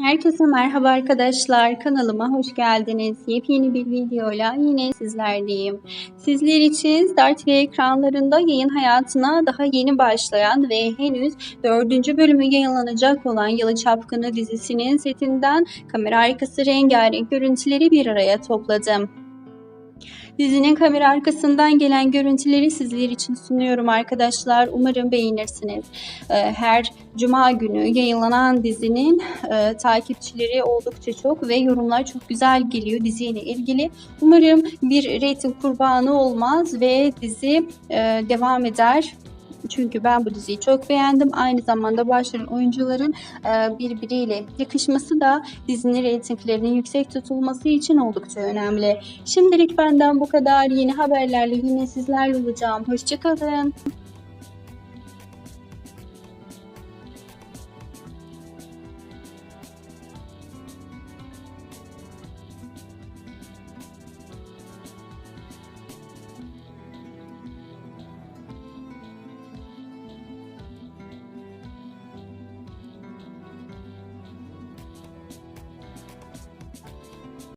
Herkese merhaba arkadaşlar. Kanalıma hoş geldiniz. Yepyeni bir videoyla yine sizlerleyim. Sizler için Star TV ekranlarında yayın hayatına daha yeni başlayan ve henüz dördüncü bölümü yayınlanacak olan Yalı Çapkını dizisinin setinden kamera arkası rengarenk görüntüleri bir araya topladım. Dizinin kamera arkasından gelen görüntüleri sizler için sunuyorum arkadaşlar. Umarım beğenirsiniz. Ee, Her cuma günü yayınlanan dizinin e, takipçileri oldukça çok ve yorumlar çok güzel geliyor diziyle ilgili. Umarım bir reyting kurbanı olmaz ve dizi e, devam eder. Çünkü ben bu diziyi çok beğendim. Aynı zamanda başrol oyuncuların e, birbiriyle yakışması da dizinin reytinglerinin yüksek tutulması için oldukça önemli. Şimdilik benden bu kadar. Yeni haberlerle yine sizlerle olacağım. Hoşçakalın.